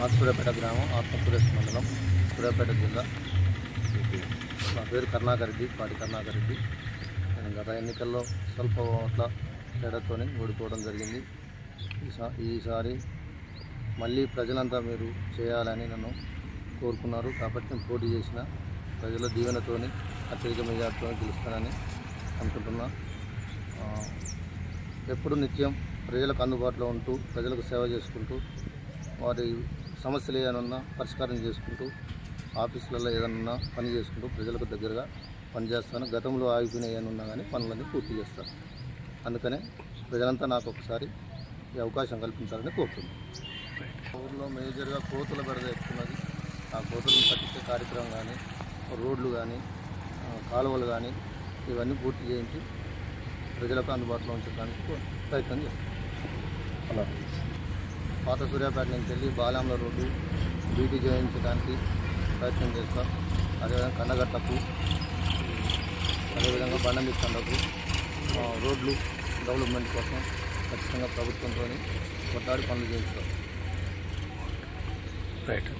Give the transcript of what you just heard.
మాది సూర్యాపేట గ్రామం ఆత్మపురేష్ మండలం సూర్యాపేట జిల్లా. నా పేరు కరుణాకర్ రెడ్డి పాటి కరుణాకర్ రెడ్డి. నేను గత ఎన్నికల్లో స్వల్ప ఓట్ల తేడాతో ఓడిపోవడం జరిగింది. ఈసారి మళ్ళీ ప్రజలంతా మీరు చేయాలని నన్ను కోరుకున్నారు. కాబట్టి నేను పోటీ చేసిన ప్రజల దీవెనతోని అత్యధిక మెజార్టీతో గెలుస్తానని అనుకుంటున్నా. ఎప్పుడు నిత్యం ప్రజలకు అందుబాటులో ఉంటూ ప్రజలకు సేవ చేసుకుంటూ వారి సమస్యలు ఏదైనా పరిష్కారం చేసుకుంటూ ఆఫీసులలో ఏదన్నా పని చేసుకుంటూ ప్రజలకు దగ్గరగా పనిచేస్తాను గతంలో ఆగిపోయిన ఏమన్నా కానీ పనులన్నీ పూర్తి చేస్తాను. అందుకనే ప్రజలంతా నాకు ఒకసారి ఈ అవకాశం కల్పించాలని కోరుతున్నాను. ఊర్లో మేజర్గా కోతుల బెడద ఎక్కుతున్నది ఆ కోతులను పట్టించే కార్యక్రమం కానీ రోడ్లు కానీ కాలువలు కానీ ఇవన్నీ పూర్తి చేయించి ప్రజలకు అందుబాటులో ఉంచడానికి ప్రయత్నం చేస్తాను. అలా పాత సూర్యాపేట నుంచి వెళ్ళి బాలాంల రోడ్డు బీటీ చేయించడానికి ప్రయత్నం చేస్తాం. అదేవిధంగా కండగట్టకు అదేవిధంగా బండమి కండకు రోడ్లు డెవలప్మెంట్ కోసం ఖచ్చితంగా ప్రభుత్వంతో కొట్లాడి పనులు చేయిస్తాం. రైట్